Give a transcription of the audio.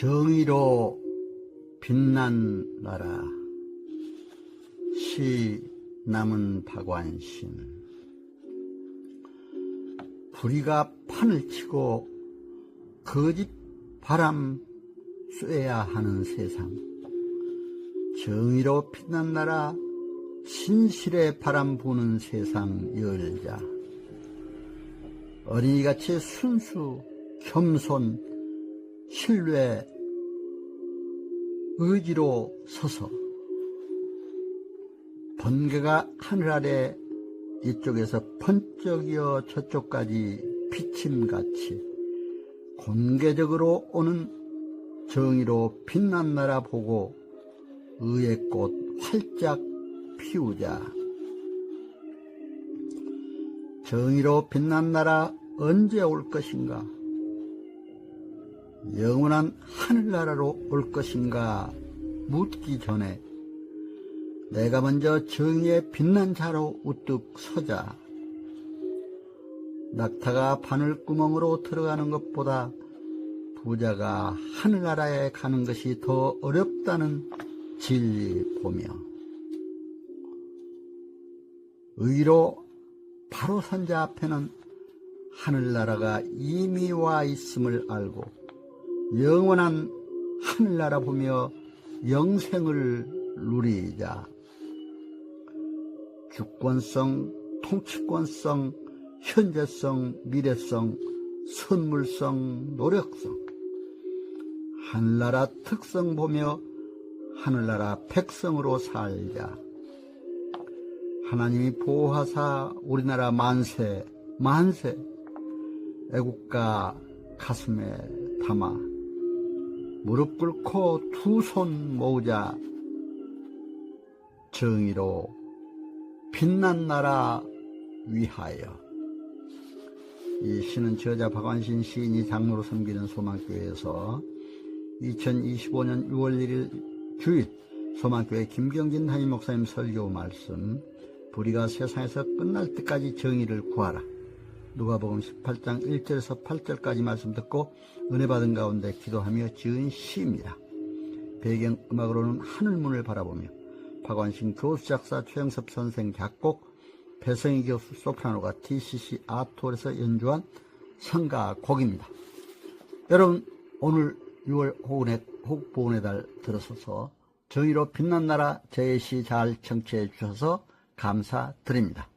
정의로 빛난 나라 시 남은 박완신. 불의가 판을 치고 거짓 바람 쐬야 하는 세상 정의로 빛난 나라 진실의 바람 부는 세상 열자. 어린이같이 순수 겸손 신뢰 의지로 서서 번개가 하늘 아래 이쪽에서 번쩍이어 저쪽까지 비침같이 공개적으로 오는 정의로 빛난 나라 보고 의의 꽃 활짝 피우자. 정의로 빛난 나라 언제 올 것인가? 영원한 하늘나라로 올 것인가 묻기 전에 내가 먼저 정의의 빛난 자로 우뚝 서자. 낙타가 바늘구멍으로 들어가는 것보다 부자가 하늘나라에 가는 것이 더 어렵다는 진리 보며 의로 바로 선자 앞에는 하늘나라가 이미 와 있음을 알고 영원한 하늘나라 보며 영생을 누리자. 주권성, 통치권성, 현재성, 미래성, 선물성, 노력성. 하늘나라 특성 보며 하늘나라 백성으로 살자. 하나님이 보호하사 우리나라 만세, 만세, 애국가 가슴에 담아 무릎 꿇고 두 손 모으자 정의로 빛난 나라 위하여. 이 시는 저자 박완신 시인이 장로로 섬기는 소망교회에서 2025년 6월 1일 주일 소망교회 김경진 담임 목사님 설교 말씀 불의가 세상에서 끝날 때까지 정의를 구하라 누가복음 18장 1절에서 8절까지 말씀 듣고 은혜 받은 가운데 기도하며 지은 시입니다. 배경 음악으로는 하늘문을 바라보며 박완신 교수 작사 최영섭 선생 작곡 배성희 교수 소프라노가 TCC 아트홀에서 연주한 성가 곡입니다. 여러분 오늘 6월 호운의 호국보훈의 달 들어서서 정의로 빛난 나라 제시 잘 청취해 주셔서 감사드립니다.